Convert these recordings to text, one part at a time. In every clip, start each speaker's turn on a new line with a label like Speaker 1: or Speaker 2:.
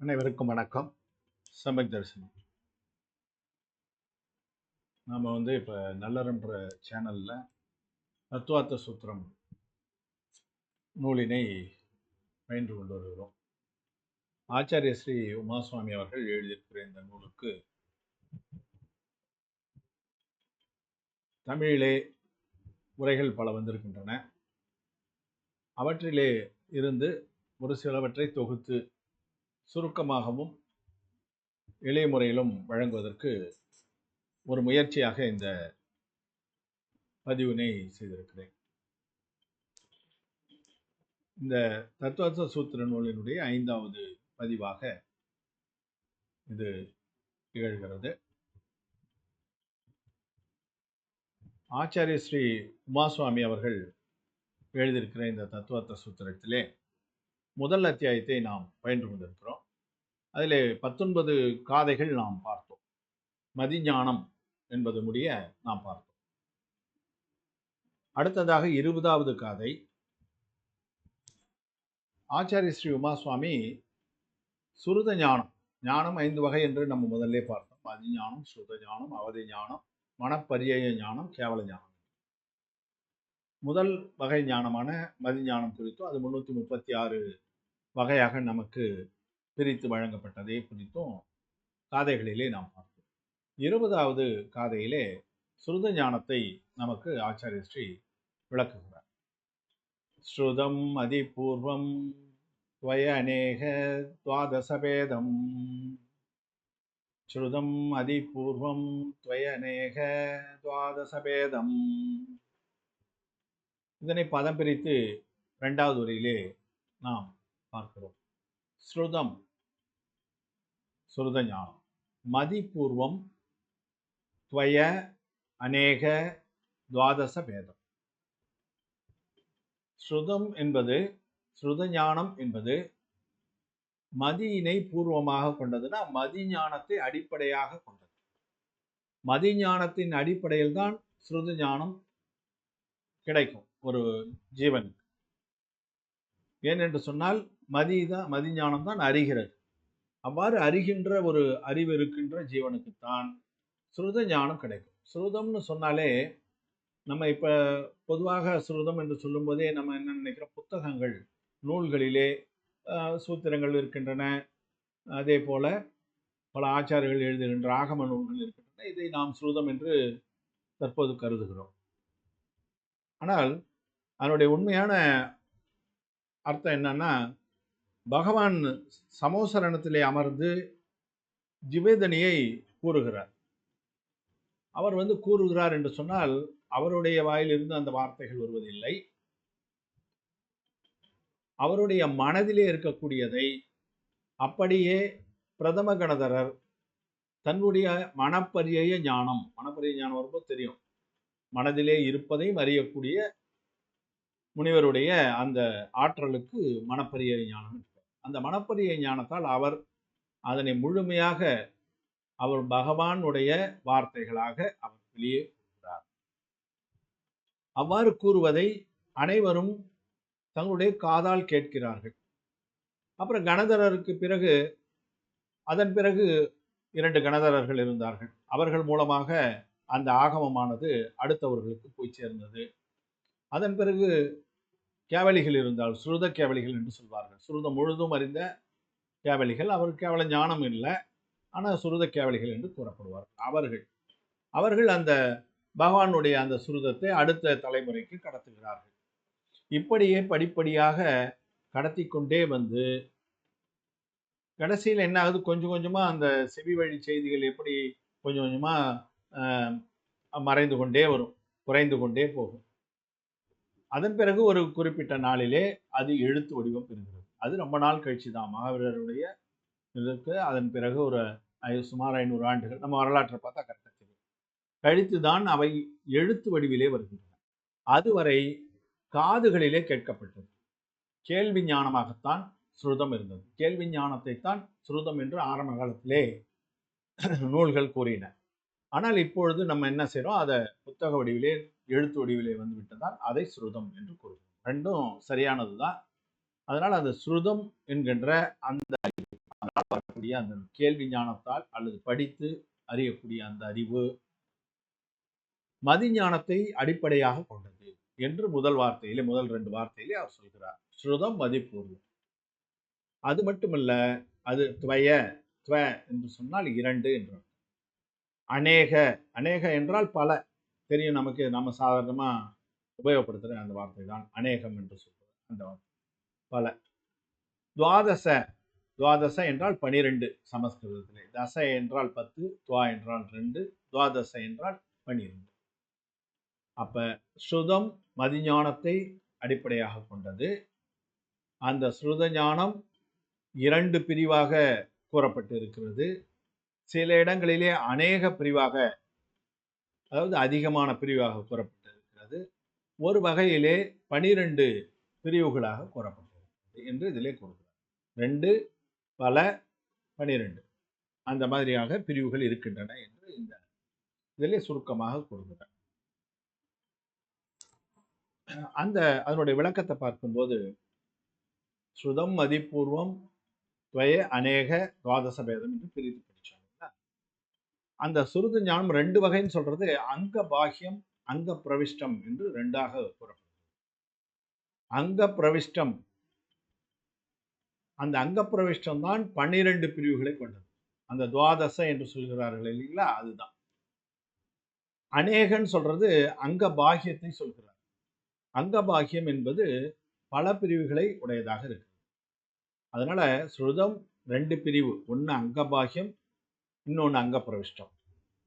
Speaker 1: அனைவருக்கும் வணக்கம். சமக் தரிசனம். நாம் வந்து இப்போ நல்லறன்ற சேனலில் தத்துவார்த்த சூத்திரம் நூலினை பயின்று கொண்டு வருகிறோம். ஆச்சாரிய ஸ்ரீ உமாசுவாமி அவர்கள் எழுதியிருக்கிற இந்த நூலுக்கு தமிழிலே உரைகள் பல வந்திருக்கின்றன. அவற்றிலே இருந்து ஒரு சிலவற்றை தொகுத்து சுருக்கமாகவும் எளிய முறையிலும் வழங்குவதற்கு ஒரு முயற்சியாக இந்த பதிவினை செய்திருக்கிறேன். இந்த தத்துவார்த்த சூத்திர நூலினுடைய ஐந்தாவது பதிவாக இது திகழ்கிறது. ஆச்சாரிய ஸ்ரீ உமாசுவாமி அவர்கள் எழுதியிருக்கிற இந்த தத்துவார்த்த சூத்திரத்திலே முதல் அத்தியாயத்தை நாம் பயின்று கொண்டிருக்கிறோம். அதில் பத்தொன்பது காதைகள் நாம் பார்த்தோம். மதிஞானம் என்பது முடிய நாம் பார்த்தோம். அடுத்ததாக இருபதாவது காதை. ஆச்சாரிய ஸ்ரீ உமாசுவாமி சுருத ஞானம் ஞானம் ஐந்து வகை என்று நம்ம முதல்ல பார்த்தோம். மதிஞானம் சுருத ஞானம் அவதி ஞானம் மனப்பரிய ஞானம் கேவல ஞானம். முதல் வகை ஞானமான மதிஞானம் குறித்தும் அது முன்னூற்றி முப்பத்தி ஆறு வகையாக நமக்கு பிரித்து வழங்கப்பட்டதை குறித்தும் காதைகளிலே நாம் பார்த்தோம். இருபதாவது காதையிலே ஸ்ருத ஞானத்தை நமக்கு ஆச்சாரிய ஸ்ரீ விளக்குகிறார். ஸ்ருதம் அதிபூர்வம் துவய அநேக துவாதசபேதம். ஸ்ருதம் அதிபூர்வம் துவய அநேக துவாதசபேதம். இதனை பதம் பிரித்து ரெண்டாவது உரையிலே நாம் பார்க்கிறோம். ஸ்ருதம். ஸ்ருத ஞானம் மதிபூர்வம் துவய அநேக துவாதச பேதம் ஸ்ருதம் என்பது ஸ்ருத ஞானம் என்பது மதியினை பூர்வமாக கொண்டதுன்னா மதி ஞானத்தை அடிப்படையாக கொண்டது. மதி ஞானத்தின் அடிப்படையில் தான் ஸ்ருத ஞானம் கிடைக்கும் ஒரு ஜீவனுக்கு. ஏனென்று சொன்னால் மதி தான் மதி ஞானம் தான் அறிகிறது. அவ்வாறு அறிகின்ற ஒரு அறிவு இருக்கின்ற ஜீவனுக்குத்தான் ஸ்ருத ஞானம் கிடைக்கும். ஸ்ருதம்னு சொன்னாலே நம்ம இப்போ பொதுவாக ஸ்ருதம் என்று சொல்லும்போதே நம்ம என்ன நினைக்கிறோம்? புத்தகங்கள் நூல்களிலே சூத்திரங்கள் இருக்கின்றன. அதே போல் பல ஆச்சாரியர்கள் எழுதுகின்ற ஆகம நூல்கள் இருக்கின்றன. இதை நாம் ஸ்ருதம் என்று தற்போது கருதுகிறோம். ஆனால் அதனுடைய உண்மையான அர்த்தம் என்னன்னா பகவான் சமோசரணத்திலே அமர்ந்து ஜிவேதனியை கூறுகிறார். அவர் வந்து கூறுகிறார் என்று சொன்னால் அவருடைய வாயிலிருந்து அந்த வார்த்தைகள் வருவதில்லை. அவருடைய மனதிலே இருக்கக்கூடியதை அப்படியே பிரதம கணதரர் தன்னுடைய மனப்பரிய ஞானம் மனப்பரிய ஞானம் வரும்போது தெரியும். மனதிலே இருப்பதையும் அறியக்கூடிய முனிவருடைய அந்த ஆற்றலுக்கு மனப்பரிய ஞானம் அந்த மனப்பரிய ஞானத்தால் அவர் அதனை முழுமையாக அவர் பகவானுடைய வார்த்தைகளாக அவர் வெளியே கூறுகிறார் அவ்வாறு கூறுவதை அனைவரும் தங்களுடைய காதால் கேட்கிறார்கள். அப்புறம் கணதரருக்கு பிறகு அதன் பிறகு இரண்டு கணதரர்கள் இருந்தார்கள். அவர்கள் மூலமாக அந்த ஆகமமானது அடுத்தவர்களுக்கு போய் சேர்ந்தது. அதன் பிறகு கேவலிகள் இருந்தால் சுருத கேவலிகள் என்று சொல்வார்கள். சுருதம் முழுதும் அறிந்த கேவலிகள் அவருக்கு கேவல ஞானம் இல்லை. ஆனால் சுருத கேவலிகள் என்று கூறப்படுவார் அவர்கள் அவர்கள் அந்த பகவானுடைய அந்த சுருதத்தை அடுத்த தலைமுறைக்கு கடத்துகிறார்கள். இப்படியே படிப்படியாக கடத்தி கொண்டே வந்து கடைசியில் என்ன ஆகுது? கொஞ்சம் கொஞ்சமாக அந்த செவி வழி செய்திகள் எப்படி கொஞ்சம் கொஞ்சமாக மறைந்து கொண்டே வரும் குறைந்து கொண்டே போகும். அதன் பிறகு ஒரு குறிப்பிட்ட நாளிலே அது எழுத்து வடிவம் பெறுகிறது. அது ரொம்ப நாள் கழிச்சு தான். மகாவீரருடைய இதற்கு அதன் பிறகு ஒரு சுமார் ஐநூறு ஆண்டுகள். நம்ம வரலாற்றை பார்த்தா கரெக்டாக தெரியும். கழித்து தான் அவை எழுத்து வடிவிலே வருகின்றன. அதுவரை காதுகளிலே கேட்கப்பட்டது. கேள்வி ஞானமாகத்தான் ஸ்ருதம் இருந்தது. கேள்வி ஞானத்தை தான் ஸ்ருதம் என்று ஆரம்ப காலத்திலே நூல்கள் கூறின. ஆனால் இப்பொழுது நம்ம என்ன செய்கிறோம் அதை புத்தக வடிவிலே எழுத்து வடிவிலே வந்து விட்டதால் அதை ஸ்ருதம் என்று கூறுவோம். ரெண்டும் சரியானது தான் அதனால் அந்த ஸ்ருதம் என்கின்ற அந்த வரக்கூடிய அந்த கேள்வி ஞானத்தால் அல்லது படித்து அறியக்கூடிய அந்த அறிவு மதி ஞானத்தை அடிப்படையாக கொண்டது என்று முதல் வார்த்தையிலே முதல் ரெண்டு வார்த்தையிலே அவர் சொல்கிறார். ஸ்ருதம் மதிப்பூர்வம். அது மட்டுமல்ல அது துவய துவ என்று சொன்னால் இரண்டு என்று அநேக அநேக என்றால் பல. தெரியும் நமக்கு நம்ம சாதாரணமாக உபயோகப்படுத்துகிற அந்த வார்த்தை தான் அநேகம் என்று சொல்வது. அந்த வார்த்தை. பல. துவாதச. துவாதச என்றால் பனிரெண்டு சமஸ்கிருதத்திலே. தச என்றால் பத்து துவா என்றால் ரெண்டு துவாதச என்றால் பனிரெண்டு. அப்போ ஸ்ருதம் மதிஞானத்தை அடிப்படையாக கொண்டது. அந்த ஸ்ருத ஞானம் இரண்டு பிரிவாக கூறப்பட்டு இருக்கிறது சில இடங்களிலே அநேக பிரிவாக அதாவது அதிகமான பிரிவாக கூறப்பட்டு இருக்கிறது ஒரு வகையிலே பனிரெண்டு பிரிவுகளாக கூறப்பட்டிருக்கிறது என்று இதிலே கூறுகிறார். ரெண்டு பல பனிரெண்டு. அந்த மாதிரியாக பிரிவுகள் இருக்கின்றன என்று இந்த இதிலே சுருக்கமாக கூறுகிறார். அந்த அதனுடைய விளக்கத்தை பார்க்கும்போது ஸ்ருதம் மதிப்பூர்வம் துவய அநேக துவாதச பேதம் என்று பிரித்து படித்தாங்க அந்த சுருது ஞானம் ரெண்டு வகைன்னு சொல்றது அங்க பாகியம் அங்க பிரவிஷ்டம் என்று ரெண்டாக கூறப்படுது அங்க பிரவிஷ்டம். அந்த அங்க பிரவிஷ்டம் தான் பன்னிரண்டு பிரிவுகளை கொண்டது. அந்த துவாதச என்று சொல்கிறார்கள் இல்லைங்களா? அதுதான். அநேகன் சொல்றது அங்க பாகியத்தை சொல்கிறார். அங்க பாகியம் என்பது பல பிரிவுகளை உடையதாக இருக்கு அதனால ஸ்ருதம் ரெண்டு பிரிவு. ஒன்று அங்கபாகியம் இன்னொன்று அங்கப்பிரவிஷ்டம்.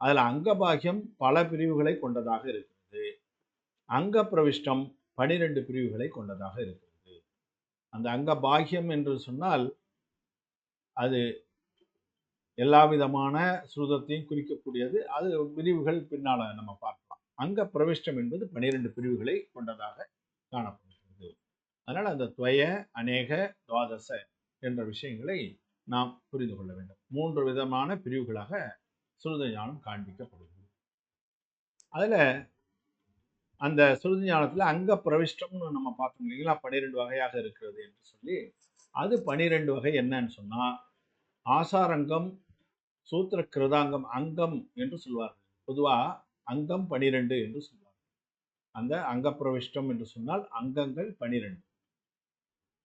Speaker 1: அதில் அங்கபாகியம் பல பிரிவுகளை கொண்டதாக இருக்கிறது. அங்கப்பிரவிஷ்டம் பனிரெண்டு பிரிவுகளை கொண்டதாக இருக்கிறது. அந்த அங்கபாகியம் என்று சொன்னால் அது எல்லா விதமான சுருதத்தையும் குறிக்கக்கூடியது. அது பிரிவுகள் பின்னால் நம்ம பார்க்கலாம். அங்க பிரவிஷ்டம் என்பது பனிரெண்டு பிரிவுகளை கொண்டதாக காணப்படுகிறது. அதனால் அந்த துவய அநேக துவாதச என்ற விஷயங்களை நாம் புரிந்து கொள்ள வேண்டும். மூன்று விதமான பிரிவுகளாக சுருத ஞானம் காண்பிக்கப்படுகிறது. அதில் அந்த சுருதி ஞானத்தில் அங்க பிரவிஷ்டம்னு நம்ம பார்த்தோம் இல்லைங்களா? பன்னிரெண்டு வகையாக இருக்கிறது என்று சொல்லி. அது பனிரெண்டு வகை என்னன்னு சொன்னால் ஆசாரங்கம் சூத்திர கிருதாங்கம் அங்கம் என்று சொல்வார்கள். பொதுவாக அங்கம் பனிரெண்டு என்று சொல்வார்கள். அந்த அங்க பிரவிஷ்டம் என்று சொன்னால் அங்கங்கள் பனிரெண்டு.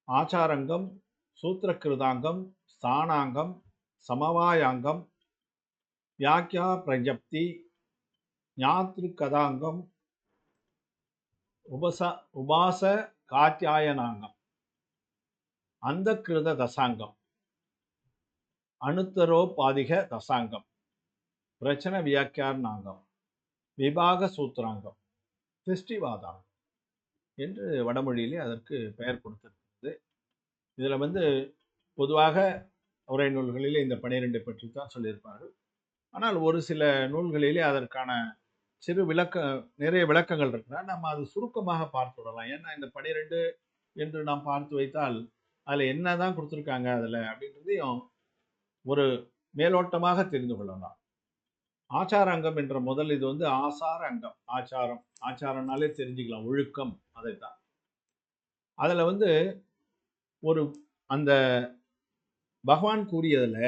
Speaker 1: ஆச்சாரங்கம் சூத்திர கிருதாங்கம் ஸ்தானாங்கம் சமவாயாங்கம் வியாக்கியா பிரஜப்தி ஞாத்ரு கதாங்கம் உபச உபாச காத்தியாயனாங்கம் அந்த கிருத தசாங்கம் அனுத்தரோபாதிக தசாங்கம் பிரச்சன வியாக்கியானாங்கம் விபாக சூத்திராங்கம் திருஷ்டிவாதாங்கம் என்று வடமொழியிலே அதற்கு பெயர் கொடுத்திருக்கிறது. இதில் வந்து பொதுவாக உரை நூல்களிலே இந்த பனிரெண்டை பற்றி தான் சொல்லியிருப்பார்கள். ஆனால் ஒரு சில நூல்களிலே அதற்கான சிறு விளக்க நிறைய விளக்கங்கள் இருக்கிறார் நம்ம அது சுருக்கமாக பார்த்து விடலாம். ஏன்னா இந்த பனிரெண்டு என்று நாம் பார்த்து வைத்தால் அதில் என்ன தான் கொடுத்துருக்காங்க அதில் அப்படின்றதையும் ஒரு மேலோட்டமாக தெரிந்து கொள்ளலாம். ஆச்சார அங்கம் என்ற முதல் இது வந்து ஆசார அங்கம் ஆச்சாரம். ஆச்சாரம்னாலே தெரிஞ்சுக்கலாம் ஒழுக்கம் அதைத்தான். அதில் வந்து ஒரு அந்த பகவான் கூறியதில்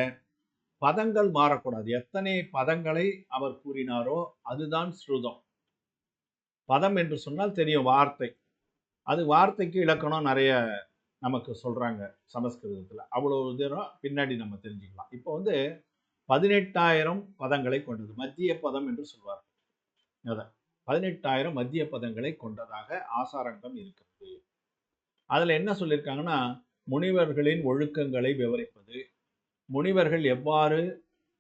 Speaker 1: பதங்கள் மாறக்கூடாது. எத்தனை பதங்களை அவர் கூறினாரோ அதுதான் ஸ்ருதம். பதம் என்று சொன்னால் தெரியும் வார்த்தை. அது வார்த்தைக்கு இலக்கணம் நிறைய நமக்கு சொல்கிறாங்க சமஸ்கிருதத்தில். அவ்வளோ தூரம் பின்னாடி நம்ம தெரிஞ்சுக்கலாம். இப்போ வந்து பதினெட்டாயிரம் பதங்களை கொண்டது. மத்திய பதம் என்று சொல்வார் அதை பதினெட்டாயிரம் மத்திய பதங்களை கொண்டதாக ஆசாரங்கம் இருக்கிறது. அதில் என்ன சொல்லியிருக்காங்கன்னா முனிவர்களின் ஒழுக்கங்களை விவரிப்பது. முனிவர்கள் எவ்வாறு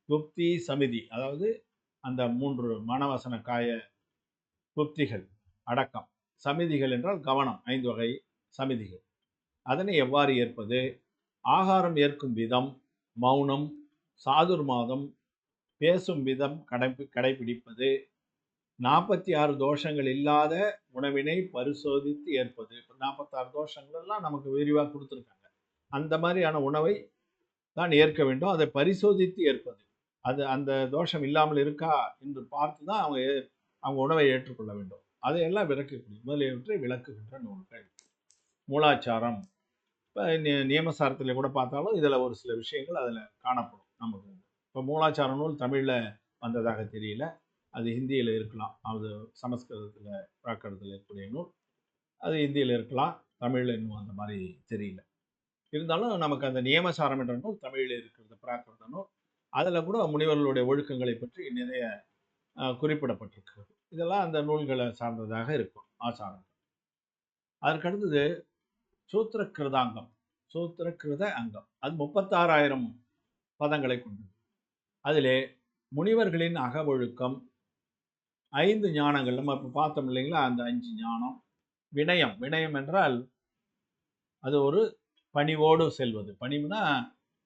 Speaker 1: துப்தி சமிதி அதாவது அந்த மூன்று மனவசன காய குப்திகள் அடக்கம் சமிதிகள் என்றால் கவனம் ஐந்து வகை சமிதிகள். அதனை எவ்வாறு ஏற்பது? ஆகாரம் ஏற்கும் விதம் மௌனம் சாதுர் மாதம் பேசும் விதம் கடை கடைபிடிப்பது. நாற்பத்தி ஆறு தோஷங்கள் இல்லாத உணவினை பரிசோதித்து ஏற்பது. இப்போ நாற்பத்தாறு தோஷங்கள் எல்லாம் நமக்கு விரிவாக கொடுத்துருக்காங்க. அந்த மாதிரியான உணவை தான் ஏற்க வேண்டும். அதை பரிசோதித்து ஏற்பது. அது அந்த தோஷம் இல்லாமல் இருக்கா என்று பார்த்து தான் அவங்க ஏ- அவங்க உணவை ஏற்றுக்கொள்ள வேண்டும். அதையெல்லாம் விளக்கக்கூடிய முதலியவற்றை விளக்குகின்ற நூல்கள். மூலாச்சாரம். இப்போ நியமசாரத்தில் கூட பார்த்தாலும் இதில் ஒரு சில விஷயங்கள் அதில் காணப்படும் நமக்கு. இப்போ மூலாச்சார நூல் தமிழில் வந்ததாக தெரியல. அது ஹிந்தியில் இருக்கலாம். அது சமஸ்கிருதத்தில் பிராக்கிருதத்தில் இருக்கக்கூடிய நூல். அது ஹிந்தியில் இருக்கலாம். தமிழில் இன்னும் அந்த மாதிரி தெரியல. இருந்தாலும் நமக்கு அந்த நியமசாரம் என்ற நூல் தமிழில் இருக்கிறது பிராகிருத நூல். அதில் கூட முனிவர்களுடைய ஒழுக்கங்களை பற்றி நிறைய குறிப்பிடப்பட்டிருக்கிறது. இதெல்லாம் அந்த நூல்களை சார்ந்ததாக இருக்கும் ஆசாரங்கள். அதற்கடுத்தது சூத்திர கிருதாங்கம் சூத்திர கிருத அங்கம். அது முப்பத்தாறாயிரம் பதங்களை கொண்டது. அதிலே முனிவர்களின் அகவொழுக்கம் ஐந்து ஞானங்கள். நம்ம இப்போ பார்த்தோம் இல்லைங்களா? அந்த அஞ்சு ஞானம். வினயம் வினயம் என்றால் அது ஒரு பணிவோடு செல்வது. பணிவுனா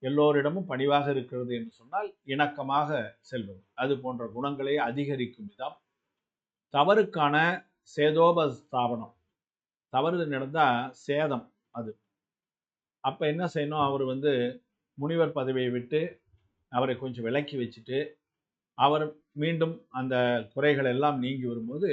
Speaker 1: எல்லோரிடமும் பணிவாக இருக்கிறது என்று சொன்னால் இணக்கமாக செல்வது. அது போன்ற குணங்களை அதிகரிக்கும் விதம். தவறுக்கான சேதோபஸ்தாபனம். தவறு நடந்தால் சேதம் அது. அப்போ என்ன செய்யணும்? அவர் வந்து முனிவர் பதவியை விட்டு அவரை கொஞ்சம் விலக்கி வச்சுட்டு அவர் மீண்டும் அந்த குறைகள் எல்லாம் நீங்கி வரும்போது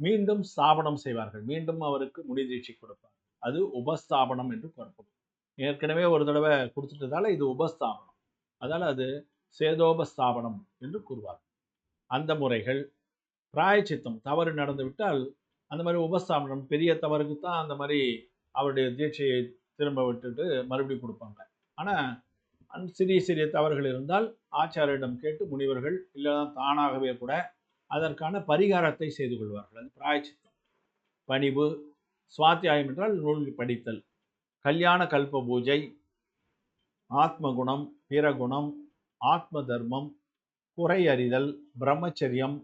Speaker 1: மீண்டும் ஸ்தாபனம் செய்வார்கள். மீண்டும் அவருக்கு முடிதீட்சி கொடுப்பார். அது உபஸ்தாபனம் என்று கூறப்படும் ஏற்கனவே ஒரு தடவை கொடுத்துட்டதால இது உபஸ்தாபனம். அதால் அது சேதோபஸ்தாபனம் என்று கூறுவார் அந்த முறைகள் பிராயச்சித்தம் தவறு நடந்து விட்டால் அந்த மாதிரி உபஸ்தாபனம் பெரிய தவறுக்கு தான் அந்த மாதிரி அவருடைய தீட்சையை திரும்ப விட்டுட்டு மறுபடியும் கொடுப்பாங்க. ஆனால் சிறிய சிறிய தவறுகள் இருந்தால் ஆச்சாரியிடம் கேட்டு முனிவர்கள் இல்லைனா தானாகவே கூட அதற்கான பரிகாரத்தை செய்து கொள்வார்கள். அது பிராயச்சித்தம். பணிவு சுவாத்தியாயம் என்றால் நூல் படித்தல். கல்யாண கல்ப பூஜை ஆத்மகுணம் பிறகுணம் ஆத்ம தர்மம் குறை அறிதல் பிரம்மச்சரியம்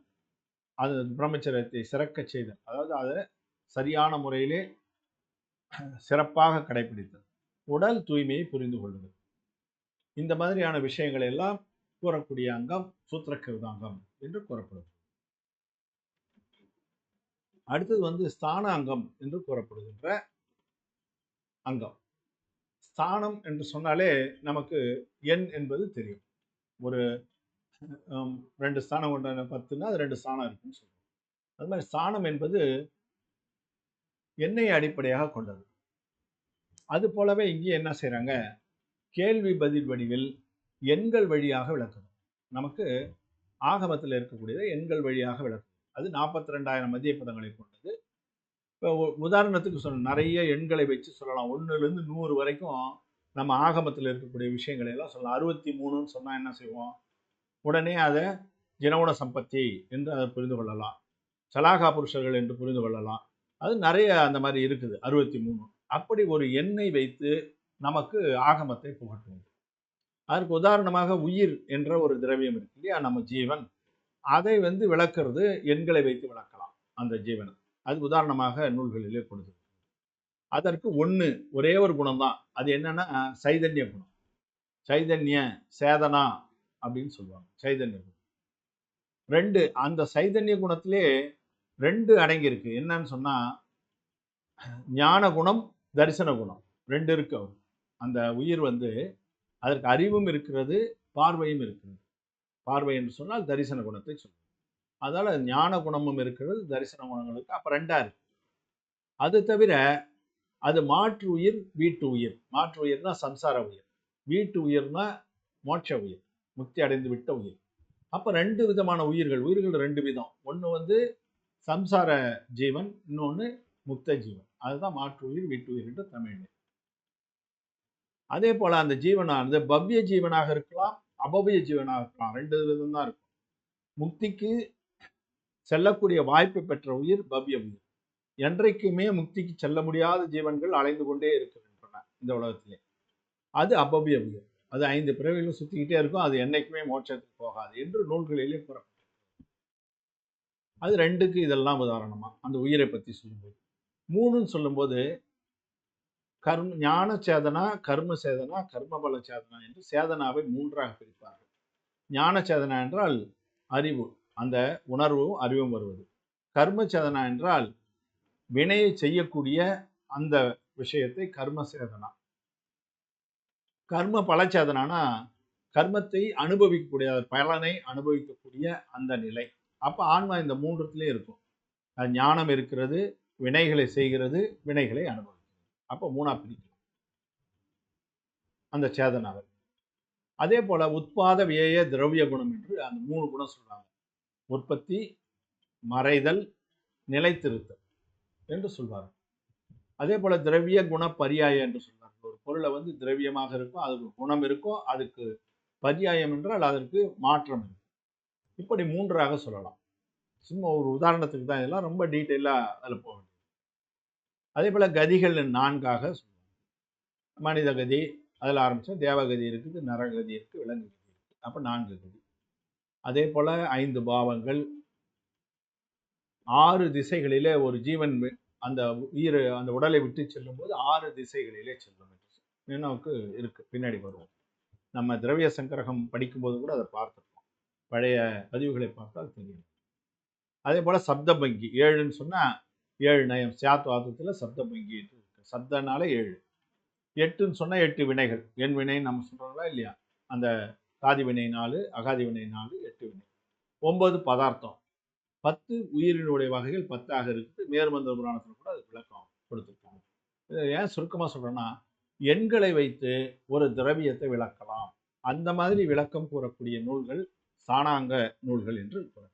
Speaker 1: அது பிரம்மச்சரியத்தை சிறக்கச் செய்தல். அதாவது அதை சரியான முறையிலே சிறப்பாக கடைபிடித்தல் உடல் தூய்மையை புரிந்து கொள்ளுதல். இந்த மாதிரியான விஷயங்கள் எல்லாம் கூறக்கூடிய அங்கம் சூத்திரக்கிருதாங்கம் என்று கூறப்படுது அடுத்தது வந்து ஸ்தான அங்கம் என்று கூறப்படுகின்ற அங்கம். ஸ்தானம் என்று சொன்னாலே நமக்கு எண் என்பது தெரியும். ஒரு ரெண்டு ஸ்தானம் கொண்ட பத்துன்னா அது ரெண்டு ஸ்தானம் இருக்குன்னு சொல்லுவோம். அது மாதிரி ஸ்தானம் என்பது எண்ணெயை அடிப்படையாக கொண்டது. அது போலவே இங்கே என்ன செய்கிறாங்க கேள்வி பதில் வடிவில் எண்கள் வழியாக விளக்கணும் நமக்கு ஆகமத்தில் இருக்கக்கூடியதை எண்கள் வழியாக விளக்கணும் அது நாற்பத்தி ரெண்டாயிரம் மதிய பதங்களை கொண்டது. இப்போ உதாரணத்துக்கு சொல்ல நிறைய எண்களை வச்சு சொல்லலாம். ஒன்றுலேருந்து நூறு வரைக்கும் நம்ம ஆகமத்தில் இருக்கக்கூடிய விஷயங்களை எல்லாம் சொல்லலாம். அறுபத்தி மூணுன்னு சொன்னால் என்ன செய்வோம்? உடனே அதை ஜனகுண சம்பத்தி என்று அதை புரிந்து கொள்ளலாம். சலாகா புருஷர்கள் என்று புரிந்து கொள்ளலாம். அது நிறைய அந்த மாதிரி இருக்குது அறுபத்தி மூணு அப்படி ஒரு எண்ணை வைத்து நமக்கு ஆகமத்தை புகட்டுவது. அதற்கு உதாரணமாக உயிர் என்ற ஒரு திரவியம் இருக்கு இல்லையா? நம்ம ஜீவன். அதை வந்து விளக்குறது எண்களை வைத்து விளக்கலாம் அந்த ஜீவனம் அது உதாரணமாக நூல்களிலே கொடுத்து அதற்கு ஒன்று ஒரே ஒரு குணம் தான் அது என்னன்னா சைதன்ய குணம். சைதன்ய சேதனா அப்படின்னு சொல்லுவாங்க சைதன்ய குணம். ரெண்டு அந்த சைதன்ய குணத்திலே ரெண்டு அடங்கியிருக்கு. என்னன்னு சொன்னால் ஞான குணம் தரிசன குணம். ரெண்டு இருக்கு அவர் அந்த உயிர் வந்து அதற்கு அறிவும் இருக்கிறது பார்வையும் இருக்கிறது. பார்வை என்று சொன்னால் தரிசன குணத்தை சொல்லும். அதால் ஞான குணமும் இருக்கிறது தரிசன குணங்களுக்கு அப்போ ரெண்டாக இருக்கு. அது தவிர அது மாற்று உயிர் வீட்டு உயிர். மாற்று உயிர்னா சம்சார உயிர். வீட்டு உயிர்னா மோட்ச உயிர். முக்தி அடைந்து விட்ட உயிர். அப்போ ரெண்டு விதமான உயிர்கள். உயிர்கள் ரெண்டு விதம். ஒன்று வந்து சம்சார ஜீவன் இன்னொன்று முக்த ஜீவன். அதுதான் மாற்று உயிர் வீட்டு உயிர் என்று தமிழ் அதே போல் அந்த ஜீவனானது பவ்ய ஜீவனாக இருக்கலாம் அபவ்ய ஜீவனாக இருக்கலாம். ரெண்டு விதம் தான் இருக்கும். முக்திக்கு செல்லக்கூடிய வாய்ப்பு பெற்ற உயிர் பவ்ய உயிர். என்றைக்குமே முக்திக்கு செல்ல முடியாத ஜீவன்கள் அலைந்து கொண்டே இருக்கின்றன இந்த உலகத்திலே. அது அபவிய உயிர். அது ஐந்து பிறவிகளும் சுற்றிக்கிட்டே இருக்கும். அது என்றைக்குமே மோட்சத்துக்கு போகாது என்று நூல்களிலே கூறப்படும் அது ரெண்டுக்கு இதெல்லாம் உதாரணமாக அந்த உயிரை பற்றி சொல்லும்போது. மூணுன்னு சொல்லும்போது கர்ம ஞான சேதனா கர்ம சேதனா கர்மபல சேதனா என்று சேதனாவை மூன்றாக பிரிப்பார்கள். ஞான சேதனா என்றால் அறிவு. அந்த உணர்வும் அறிவும் வருவது. கர்ம சேதனா என்றால் வினையை செய்யக்கூடிய அந்த விஷயத்தை கர்ம சேதனா கர்ம பலச்சேதனானா கர்மத்தை அனுபவிக்கக்கூடிய பலனை அனுபவிக்கக்கூடிய அந்த நிலை. அப்ப ஆன்மா இந்த மூன்றுத்துலேயும் இருக்கும். ஞானம் இருக்கிறது வினைகளை செய்கிறது வினைகளை அனுபவம் அப்போ மூணாக பிரிக்கும் அந்த சேதனாவில். அதே போல உத்பாத வியய திரவிய குணம் என்று அந்த மூணு குணம் சொல்றாங்க. உற்பத்தி மறைதல் நிலைத்திருத்தல் என்று சொல்வார் அதே போல திரவிய குண பரியாயம் என்று சொல்வார்கள் ஒரு பொருளை வந்து திரவியமாக இருக்கும் அதுக்கு குணம் இருக்கும் அதுக்கு பரியாயம் என்றால் அதற்கு மாற்றம் இருக்கும் இப்படி மூன்றாக சொல்லலாம். சும்மா ஒரு உதாரணத்துக்கு தான் இதெல்லாம் ரொம்ப டீட்டெயிலாக அதில் போக அதே போல் கதிகள் நான்காக சொல்லுவாங்க. மனித கதி அதில் ஆரம்பித்தோம் தேவகதி இருக்குது நரகதி இருக்குது விலங்கு கதி இருக்குது. அப்போ நான்கு கதி. அதே போல் ஐந்து பாவங்கள். ஆறு திசைகளிலே ஒரு ஜீவன் அந்த உயிர் அந்த உடலை விட்டு செல்லும்போது ஆறு திசைகளிலே செல்லும் என்று நினைவுக்கு இருக்குது பின்னாடி வருவோம். நம்ம திரவிய சங்கரகம் படிக்கும்போது கூட அதை பார்த்துருக்கோம் பழைய பதிவுகளை பார்த்தால் தெரியும். அதே போல் சப்தபங்கி ஏழுன்னு சொன்னால் ஏழு நயம். சியாத்வாதத்தில் சப்த பங்கீட்டு இருக்கு. சப்தனால ஏழு. எட்டுன்னு சொன்னால் எட்டு வினைகள். என் வினைன்னு நம்ம சொல்கிறோங்களா இல்லையா? அந்த காதி வினை நாலு அகாதி வினை நாலு எட்டு வினை. ஒன்பது பதார்த்தம். பத்து உயிரினுடைய வகைகள் பத்தாக இருக்குது. மேர்மந்த புராணத்தில் கூட அது விளக்கம் கொடுத்துருக்காங்க. இதை ஏன் சுருக்கமாக சொல்கிறேன்னா எண்களை வைத்து ஒரு திரவியத்தை விளக்கலாம். அந்த மாதிரி விளக்கம் கூறக்கூடிய நூல்கள் சாணாங்க நூல்கள் என்று கூறப்படும்.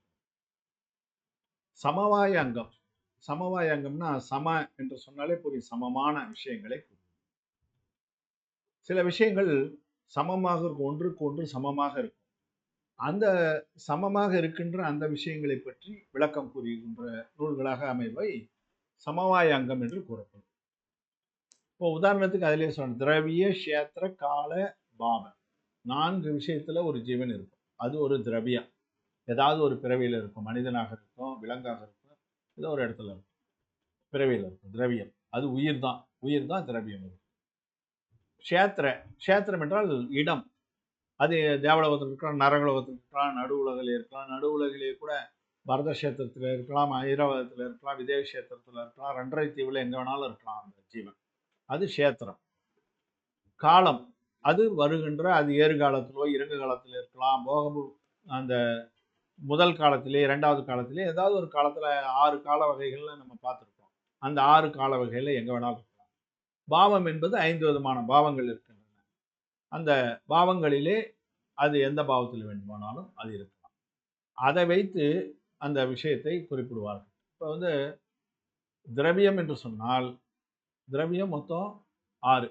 Speaker 1: சமவாய அங்கம். சமவாய அங்கம்னா சம என்று சொன்னாலே புரியும். சமமான விஷயங்களை சில விஷயங்கள் சமமாக இருக்கும். ஒன்றுக்கு ஒன்று சமமாக இருக்கும். அந்த சமமாக இருக்கின்ற அந்த விஷயங்களை பற்றி விளக்கம் கூறுகின்ற நூல்களாக அமைவை சமவாய அங்கம் என்று கூறப்படும். இப்போ உதாரணத்துக்கு அதிலே சொன்ன திரவிய கஷேத்திர கால பாவ. நான்கு விஷயத்துல ஒரு ஜீவன் இருக்கும். அது ஒரு திரவியம். ஏதாவது ஒரு பிறவியில் இருக்கும். மனிதனாக இருக்கும் விலங்காக இருக்கும் ஏதோ ஒரு இடத்துல இருக்கும் பிறவியில் இருக்கும் திரவியம். அது உயிர் தான். உயிர் தான் திரவியம் அது. கஷேத்திர க்ஷேத்திரம் என்றால் இடம். அது தேவலோகத்தில் இருக்கலாம் நரகலோகத்தில் இருக்கலாம் நடு உலகில் இருக்கலாம். நடு உலகிலே கூட பரத கஷேத்திரத்தில் இருக்கலாம் ஐராவதத்தில் இருக்கலாம் விதேக கஷேத்திரத்தில் இருக்கலாம் ரெண்டரை தீவில் எங்கே வேணாலும் இருக்கலாம் அந்த ஜீவன். அது க்ஷேத்திரம். காலம். அது வருகின்ற அது ஏறு காலத்திலோ இறங்கு காலத்தில் இருக்கலாம். போக அந்த முதல் காலத்திலே இரண்டாவது காலத்திலே ஏதாவது ஒரு காலத்தில் ஆறு கால வகைகள்ல நம்ம பார்த்துருக்கோம் அந்த ஆறு கால வகையில் எங்கே வேணாலும் இருக்கலாம். பாவம் என்பது ஐந்து விதமான பாவங்கள் இருக்கின்றன. அந்த பாவங்களிலே அது எந்த பாவத்தில் வேண்டுமானாலும் அது இருக்கலாம். அதை வைத்து அந்த விஷயத்தை குறிப்பிடுவார்கள். இப்போ வந்து திரவியம் என்று சொன்னால் திரவியம் மொத்தம் ஆறு.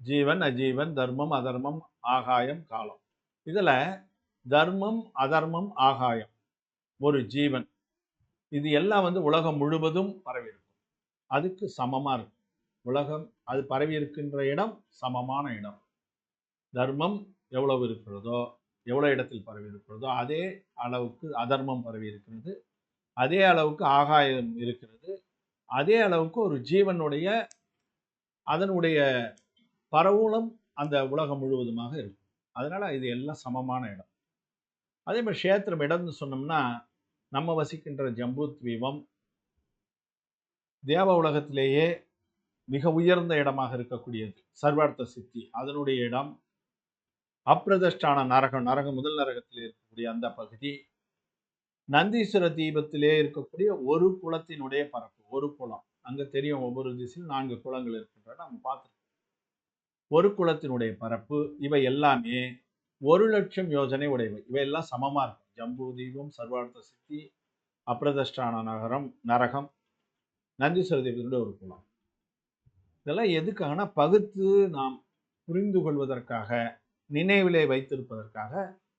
Speaker 1: ஜீவன் அஜீவன் தர்மம் அதர்மம் ஆகாயம் காலம். இதில் தர்மம் அதர்மம் ஆகாயம். ஒரு ஜீவன். இது எல்லாம் வந்து உலகம் முழுவதும் பரவி இருக்கும் அதுக்கு சமமாக இருக்கும் உலகம் அது பரவி இருக்கின்ற இடம் சமமான இடம். தர்மம் எவ்வளவு இருக்கிறதோ எவ்வளோ இடத்தில் பரவி இருக்கிறதோ அதே அளவுக்கு அதர்மம் பரவி இருக்கிறது அதே அளவுக்கு ஆகாயம் இருக்கிறது. அதே அளவுக்கு ஒரு ஜீவனுடைய அதனுடைய பரவலும் அந்த உலகம் முழுவதுமாக இருக்கும் அதனால் இது எல்லாம் சமமான இடம். அதே மாதிரி க்ஷேத்திரம் இடம்னு சொன்னோம்னா நம்ம வசிக்கின்ற ஜம்பு தீபம் தேவ உலகத்திலேயே மிக உயர்ந்த இடமாக இருக்கக்கூடியது. சர்வார்த்த சித்தி அதனுடைய இடம் அப்பிரதிஷ்டான நரகம் நரகம் முதல் நரகத்தில் இருக்கக்கூடிய அந்த பகுதி. நந்தீஸ்வர தீபத்திலே இருக்கக்கூடிய ஒரு குளத்தினுடைய பரப்பு ஒரு குளம். அங்கே தெரியும் ஒவ்வொரு திசையும் நான்கு குளங்கள் இருக்கின்றன. நம்ம பார்த்துருக்கோம். ஒரு குளத்தினுடைய பரப்பு இவை எல்லாமே ஒரு லட்சம் யோஜனை உடையவை. இவையெல்லாம் சமமாக இருக்கும். ஜம்பு தீபம் சர்வார்த்த சித்தி அப்ரதஷ்டான நகரம் நரகம் நந்தீஸ்வர தீபத்தினுடைய ஒரு குளம் இதெல்லாம் எதுக்காகனா பகுத்து நாம் புரிந்து கொள்வதற்காக நினைவிலே வைத்திருப்பதற்காக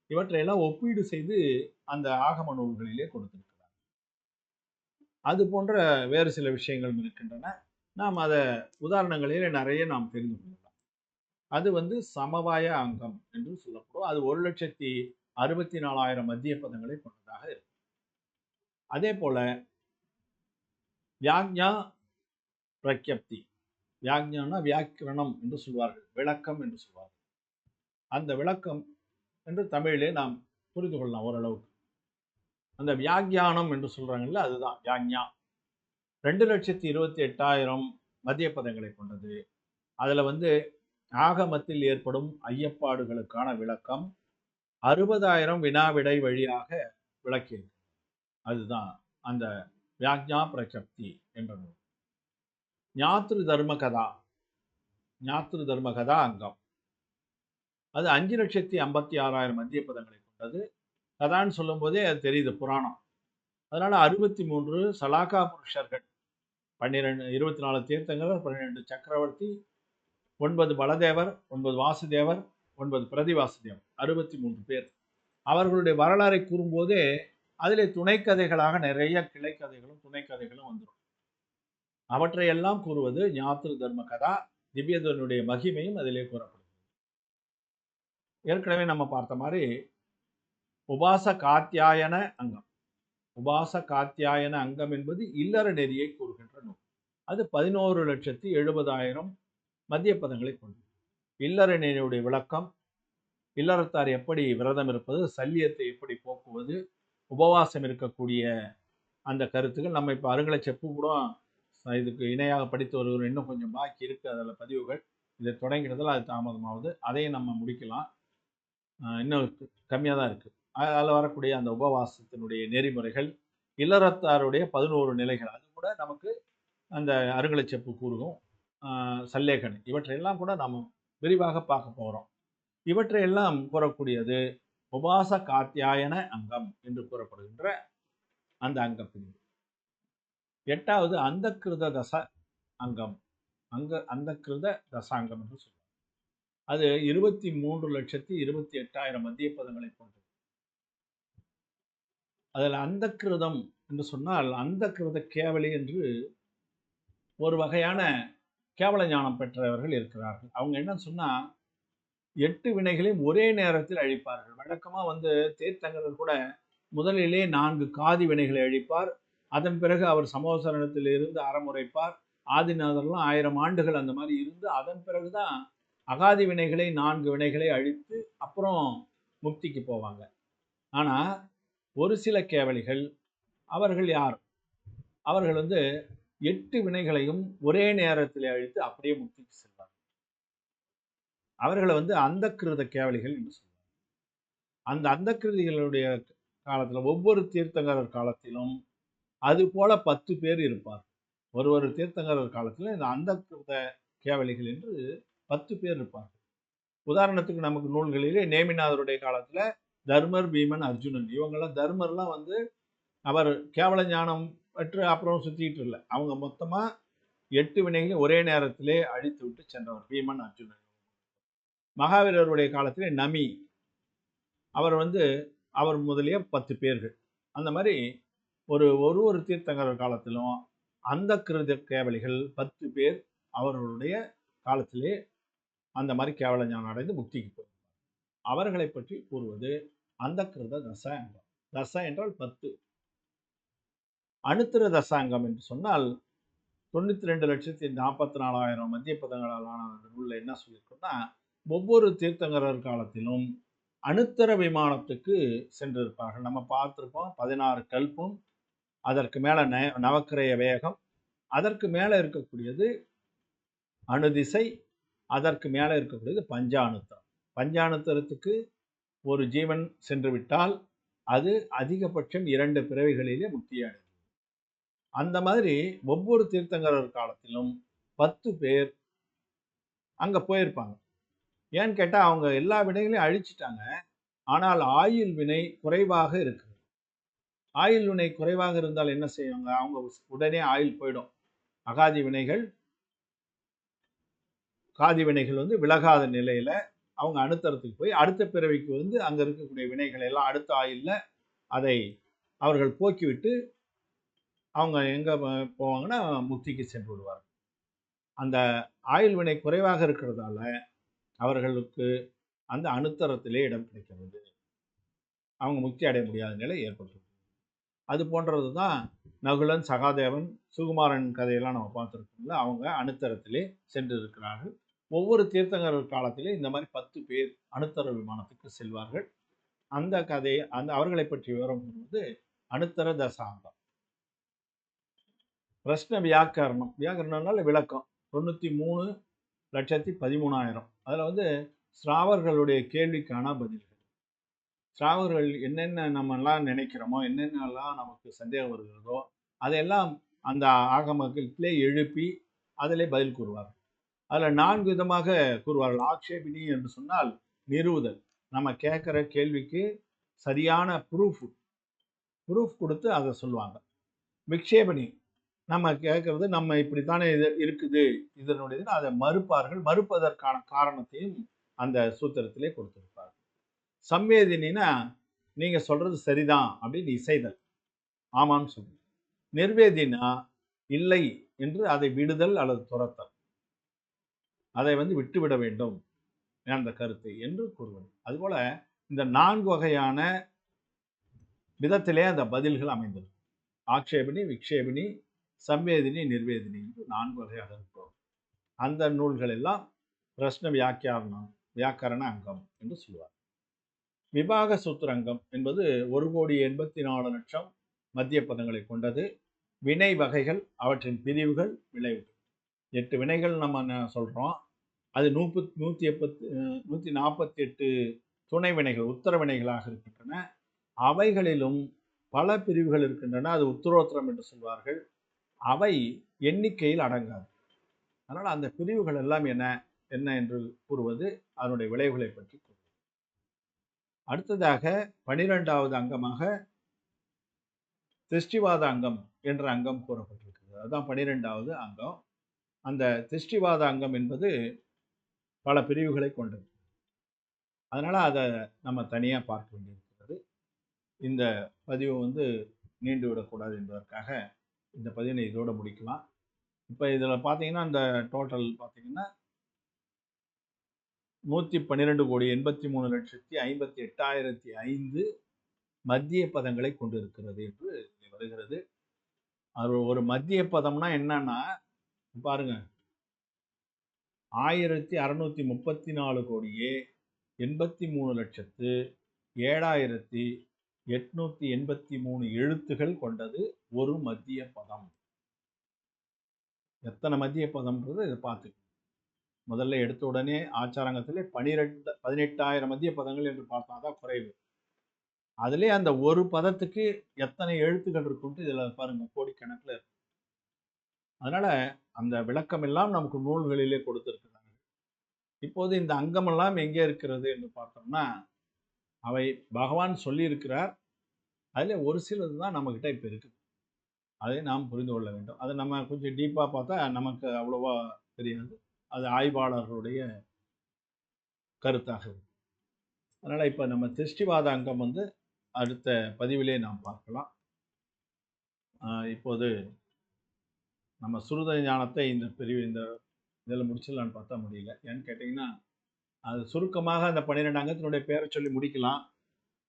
Speaker 1: இவற்றையெல்லாம் ஒப்பீடு செய்து அந்த ஆகம நூல்களிலே கொடுத்திருக்கிறார். அது போன்ற வேறு சில விஷயங்களும் இருக்கின்றன. நாம் அதை உதாரணங்களிலே நிறைய நாம் தெரிந்து கொள்ளலாம். அது வந்து சமவாய அங்கம் என்று சொல்லப்படும். அது ஒரு லட்சத்தி அறுபத்தி நாலாயிரம் மத்திய பதங்களை கொண்டதாக இருக்கும் அதே போல வியாக்ஞா பிரக்யப்தி. வியாக்ஞானா வியாக்கிரணம் என்று சொல்வார்கள். விளக்கம் என்று சொல்வார்கள். அந்த விளக்கம் என்று தமிழிலே நாம் புரிந்து கொள்ளலாம் ஓரளவுக்கு. அந்த வியாக்கியானம் என்று சொல்கிறாங்கல்ல அதுதான் வியாக்ஞா. ரெண்டு லட்சத்தி இருபத்தி எட்டாயிரம் மத்திய பதங்களை கொண்டது. அதில் வந்து ஆகமத்தில் ஏற்படும் ஐயப்பாடுகளுக்கான விளக்கம் அறுபதாயிரம் வினாவிடை வழியாக விளக்கியிருக்கு அதுதான் அந்த வியாக்ஞா பிரசக்தி என்ற நூல் ஞாத்ரு தர்ம கதா. ஞாத்திரு தர்ம கதா அங்கம். அது அஞ்சு லட்சத்தி ஐம்பத்தி ஆறாயிரம் மத்திய பதங்களை கொண்டது. கதான்னு சொல்லும்போதே அது தெரியுது புராணம். அதனால் அறுபத்தி மூன்று சலாக்கா புருஷர்கள் பன்னிரெண்டு இருபத்தி நாலு தீர்த்தங்கள் பன்னிரெண்டு சக்கரவர்த்தி ஒன்பது பலதேவர் ஒன்பது வாசுதேவர் ஒன்பது பிரதிவாசுதேவர் அறுபத்தி மூன்று பேர். அவர்களுடைய வரலாறை கூறும்போதே அதிலே துணைக்கதைகளாக நிறைய கிளைக்கதைகளும் துணைக்கதைகளும் வந்துடும். அவற்றையெல்லாம் கூறுவது ஞாத்திரு தர்ம கதா திவ்யதனுடைய மகிமையும் அதிலே கூறப்படுகிறது. ஏற்கனவே நம்ம பார்த்த மாதிரி உபாச காத்தியாயன அங்கம். உபாச காத்தியாயன அங்கம் என்பது இல்லற நெறியை கூறுகின்ற நூல். அது பதினோரு லட்சத்தி எழுபதாயிரம் மத்திய பதங்களை கொண்டு. இல்லற விளக்கம் இல்லறத்தார் எப்படி விரதம் இருப்பது சல்லியத்தை எப்படி போக்குவது உபவாசம் இருக்கக்கூடிய அந்த கருத்துக்கள் நம்ம இப்போ அருங்கலை செப்பு கூட இதுக்கு இணையாக படித்து வருவது இன்னும் கொஞ்சம் பாக்கி இருக்குது அதில் பதிவுகள். இதை தொடங்கிறதுல அது தாமதமாகுது அதையும் நம்ம முடிக்கலாம். இன்னும் கம்மியாக தான் இருக்குது அதில் வரக்கூடிய அந்த உபவாசத்தினுடைய நெறிமுறைகள் இல்லறத்தாருடைய பதினோரு நிலைகள். அது கூட நமக்கு அந்த அருங்கலை செப்பு கூறுகும். சல்லேகன். இவற்றையெல்லாம் கூட நாம் விரிவாக பார்க்க போகிறோம் இவற்றையெல்லாம் கூறக்கூடியது உபாச காத்தியாயன அங்கம் என்று கூறப்படுகின்ற அந்த அங்க பிரிவு எட்டாவது அந்த கிருத தச அங்கம். அங்க அந்த கிருத தசாங்கம் என்று சொல்லுவோம் அது இருபத்தி மூன்று லட்சத்தி இருபத்தி எட்டாயிரம் மத்திய பதங்களை கொண்டது. அதில் அந்த கிருதம் என்று சொன்னால் அந்த கிருத கேவலி என்று ஒரு வகையான கேவல ஞானம் பெற்றவர்கள் இருக்கிறார்கள். அவங்க என்ன சொன்னால் எட்டு வினைகளையும் ஒரே நேரத்தில் அழிப்பார்கள். வழக்கமாக வந்து தீர்த்தங்கரர் கூட முதலிலே நான்கு காதி வினைகளை அழிப்பார். அதன் பிறகு அவர் சமோசரணத்தில் இருந்து அறமுறைப்பார். ஆதிநாதர்லாம் ஆயிரம் ஆண்டுகள் அந்த மாதிரி இருந்து அதன் பிறகுதான் அகாதி வினைகளை நான்கு வினைகளை அழித்து அப்புறம் முக்திக்கு போவாங்க. ஆனால் ஒரு சில கேவலிகள் அவர்கள் யார்? அவர்கள் வந்து எட்டு வினைகளையும் ஒரே நேரத்தில் அழித்து அப்படியே முக்திக்கு செல்வார் அவர்களை வந்து அந்த கிருத கேவலிகள் என்று சொல்வார் அந்த அந்த கிருதிகளுடைய காலத்துல ஒவ்வொரு தீர்த்தங்கரர் காலத்திலும் அது போல பத்து பேர் இருப்பார். ஒரு ஒரு தீர்த்தங்கரர் காலத்தில் இந்த அந்த கிருத கேவலிகள் என்று பத்து பேர் இருப்பார்கள். உதாரணத்துக்கு நமக்கு நூல்களிலே நேமிநாதருடைய காலத்தில் தர்மர் பீமன் அர்ஜுனன் இவங்கெல்லாம் தர்மர்லாம் வந்து அவர் கேவல ஞானம் பெற்று அப்புறம் சுற்றிக்கிட்டு இல்லை. அவங்க மொத்தமாக எட்டு வினைகளையும் ஒரே நேரத்திலே அழித்து விட்டு சென்றவர் பீமன் அர்ஜுனன். மகாவீரருடைய காலத்திலே நமி. அவர் வந்து அவர் முதலிய பத்து பேர்கள். அந்த மாதிரி ஒரு ஒரு ஒரு தீர்த்தங்கரர் காலத்திலும் அந்த கிருத கேவலிகள் பத்து பேர் அவர்களுடைய காலத்திலே அந்த மாதிரி கேவல ஞானம் அடைந்து முக்திக்கு போய். அவர்களை பற்றி கூறுவது அந்த கிருத தச என்றார் தச என்றால் பத்து. அணுத்திர தசாங்கம் என்று சொன்னால் தொண்ணூற்றி ரெண்டு லட்சத்தி நாற்பத்தி நாலாயிரம் மத்திய பதங்களாலான அந்த நூலில் என்ன சொல்லியிருக்கோம்னா ஒவ்வொரு தீர்த்தங்கரர் காலத்திலும் அணுத்தர விமானத்துக்கு சென்றிருப்பார்கள். நம்ம பார்த்துருப்போம் பதினாறு கல்பும் அதற்கு மேலே ந நவக்கிரய வேகம் அதற்கு மேலே இருக்கக்கூடியது அணுதிசை அதற்கு மேலே இருக்கக்கூடியது பஞ்சாணுத்தரம் பஞ்சாணுத்தரத்துக்கு ஒரு ஜீவன் சென்று விட்டால் அது அதிகபட்சம் இரண்டு பிறவிகளிலே முக்தி அந்த மாதிரி ஒவ்வொரு தீர்த்தங்கரர் காலத்திலும் பத்து பேர் அங்கே போயிருப்பாங்க. ஏன்னு கேட்டால் அவங்க எல்லா வினைகளையும் அழிச்சிட்டாங்க. ஆனால் ஆயுள் வினை குறைவாக இருக்கு. ஆயுள் வினை குறைவாக இருந்தால் என்ன செய்வாங்க? அவங்க உடனே ஆயுள் போயிடும். அகாதி வினைகள் காதி வினைகள் வந்து விலகாத நிலையில் அவங்க அணுத்தரத்துக்கு போய் அடுத்த பிறவிக்கு வந்து அங்கே இருக்கக்கூடிய வினைகளை எல்லாம் அடுத்த ஆயுள்ல அதை அவர்கள் போக்கிவிட்டு அவங்க எங்கே போவாங்கன்னா முக்திக்கு சென்று விடுவார் அந்த ஆயுள் வினை குறைவாக இருக்கிறதால அவர்களுக்கு அந்த அணுத்தரத்திலே இடம் கிடைக்கிறது அவங்க முக்தி அடைய முடியாத நிலை ஏற்பட்டு அது போன்றது தான் நகுலன் சகாதேவன் சுகுமாரன் கதையெல்லாம் நம்ம பார்த்துருக்கோம்ல. அவங்க அணுத்தரத்திலே சென்று இருக்கிறார்கள். ஒவ்வொரு தீர்த்தங்கரர் காலத்திலே இந்த மாதிரி பத்து பேர் அணுத்தர விமானத்துக்கு செல்வார்கள். அந்த கதையை அந்த அவர்களை பற்றி விவரம் வந்து அணுத்தர தசாங்கம் பிரஸ்ன வியாக்கரணம். வியாக்கரணம்னால விளக்கம். தொண்ணூற்றி மூணு லட்சத்தி பதிமூணாயிரம். அதில் வந்து ஸ்ராவர்களுடைய கேள்விக்கான பதில்கள். ஸ்ராவர்கள் என்னென்ன நம்மெல்லாம் நினைக்கிறோமோ என்னென்னலாம் நமக்கு சந்தேகம் வருகிறதோ அதையெல்லாம் அந்த ஆகமத்திலே எழுப்பி அதிலே பதில் கூறுவார்கள். அதில் நான்கு விதமாக கூறுவார்கள். ஆக்ஷேபினி என்று சொன்னால் நிறுவுதல். நம்ம கேட்குற கேள்விக்கு சரியான ப்ரூஃப் ப்ரூஃப் கொடுத்து அதை சொல்லுவாங்க. விக்ஷேபனி நம்ம கேட்கறது நம்ம இப்படித்தானே இது இருக்குது. இதனுடைய அதை மறுப்பார்கள் மறுப்பதற்கான காரணத்தையும் அந்த சூத்திரத்திலே கொடுத்திருப்பார் சம்வேதினா நீங்க சொல்றது சரிதான் அப்படின்னு இசைதல். ஆமான்னு சொல்லு நிர்வேதினா இல்லை என்று அதை விடுதல் அல்லது துரத்தல். அதை வந்து விட்டுவிட வேண்டும். அந்த கருத்து என்று கூறுவது. அதுபோல இந்த நான்கு வகையான விதத்திலே அந்த பதில்கள் அமைந்தது ஆக்ஷேபினி விக்ஷேபினி சம்வேதினி நிர்வேதினி என்று நான்கு வகையாக இருக்கிறோம் அந்த நூல்கள் எல்லாம் பிரஷ்ன வியாக்கியாரணம் வியாக்கரண அங்கம் என்று சொல்லுவார். விபாக சூத்திரங்கம் என்பது ஒரு கோடி எண்பத்தி நாலு லட்சம் மத்திய பதங்களை கொண்டது. வினை வகைகள் அவற்றின் பிரிவுகள் விளைவுகள். எட்டு வினைகள் நம்ம சொல்கிறோம் அது நூப்பு நூற்றி எப்பத்து நூற்றி நாற்பத்தி எட்டு துணை வினைகள் உத்தர வினைகளாக இருக்கின்றன. அவைகளிலும் பல பிரிவுகள் இருக்கின்றன. அது உத்தரோத்தரம் என்று சொல்வார்கள். அவை எண்ணிக்கையில் அடங்காது. அதனால் அந்த பிரிவுகள் எல்லாம் என்ன என்ன என்று கூறுவது அதனுடைய விளைவுகளை பற்றி கூறுவது அடுத்ததாக பனிரெண்டாவது அங்கமாக திருஷ்டிவாத அங்கம் என்ற அங்கம் கூறப்பட்டிருக்கிறது. அதுதான் பனிரெண்டாவது அங்கம். அந்த திருஷ்டிவாத அங்கம் என்பது பல பிரிவுகளை கொண்டது. அதனால் அதை நம்ம தனியாக பார்க்க வேண்டியிருக்கிறது. இந்த பதிவு வந்து நீண்டு விடக்கூடாது என்பதற்காக இந்த பதிவினை இதோட முடிக்கலாம். இப்போ இதில் பார்த்தீங்கன்னா அந்த டோட்டல் பார்த்தீங்கன்னா நூற்றி பன்னிரெண்டு கோடி எண்பத்தி மூணு லட்சத்தி ஐம்பத்தி எட்டாயிரத்தி ஐந்து மத்திய பதங்களை கொண்டிருக்கிறது என்று வருகிறது. அது ஒரு மத்திய பதம்னா என்னன்னா பாருங்க. ஆயிரத்தி அறநூற்றி முப்பத்தி நாலு கோடியே எண்பத்தி மூணு லட்சத்து ஏழாயிரத்தி எட்நூத்தி எண்பத்தி மூணு எழுத்துகள் கொண்டது ஒரு மத்திய பதம் எத்தனை மத்திய பதம்ன்றது இதை பார்த்துக்கணும். முதல்ல எடுத்த உடனே ஆச்சாரங்கத்திலே பனிரெண்டு பதினெட்டாயிரம் மத்திய பதங்கள் என்று பார்த்தா தான் குறைவு. அதிலே அந்த ஒரு பதத்துக்கு எத்தனை எழுத்துக்கள் இருக்குன்ட்டு இதில் பாருங்க கோடிக்கணக்கில் இருக்கு. அதனால அந்த விளக்கம் எல்லாம் நமக்கு நூல்களிலே கொடுத்துருக்குறாங்க இப்போது இந்த அங்கமெல்லாம் எங்கே இருக்கிறது என்று பார்த்தோம்னா அவை பகவான் சொல்லியிருக்கிறார். அதில் ஒரு சிலது தான் நம்மக்கிட்ட இப்போ இருக்குது. அதை நாம் புரிந்து கொள்ள வேண்டும். அதை நம்ம கொஞ்சம் டீப்பாக பார்த்தா நமக்கு அவ்வளோவா தெரியாது. அது ஆய்வாளர்களுடைய கருத்தாக இருக்கு அதனால் இப்போ நம்ம திருஷ்டிவாத அங்கம் வந்து அடுத்த பதிவிலே நாம் பார்க்கலாம். இப்போது நம்ம சுருத ஞானத்தை இந்த பிரிவு இந்த இதில் முடிச்சிடலான்னு பார்த்தா முடியல. ஏன்னு கேட்டிங்கன்னா அது சுருக்கமாக அந்த பன்னிரெண்டு அங்கத்தினுடைய பேரை சொல்லி முடிக்கலாம்.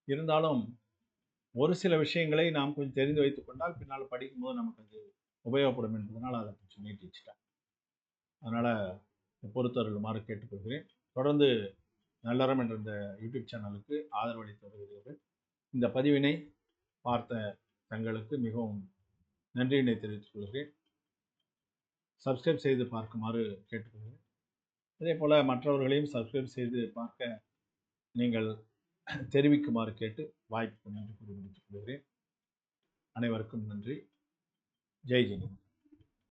Speaker 1: இருந்தாலும் ஒரு சில விஷயங்களை நாம் கொஞ்சம் தெரிந்து வைத்துக் கொண்டால் பின்னால் படிக்கும்போது நமக்கு அது உபயோகப்படும் என்பதனால் அதை கொஞ்சம் நீட்டிச்சிட்டேன் அதனால் பொறுத்தருளுமாறு கேட்டுக்கொள்கிறேன். தொடர்ந்து நல்லறம் என்ற இந்த யூடியூப் சேனலுக்கு ஆதரவளித்து வருகிறீர்கள் இந்த பதிவினை பார்த்த தங்களுக்கு மிகவும் நன்றியினை தெரிவித்துக் கொள்கிறேன். சப்ஸ்கிரைப் செய்து பார்க்குமாறு கேட்டுக்கொள்கிறேன். அதே போல் மற்றவர்களையும் சப்ஸ்கிரைப் செய்து பார்க்க நீங்கள் தெரிவிக்குமாறு கேட்டு வாய்ப்பு நன்றி கூறி முடித்துக் கொள்கிறேன் அனைவருக்கும் நன்றி. ஜெய் ஜெயின்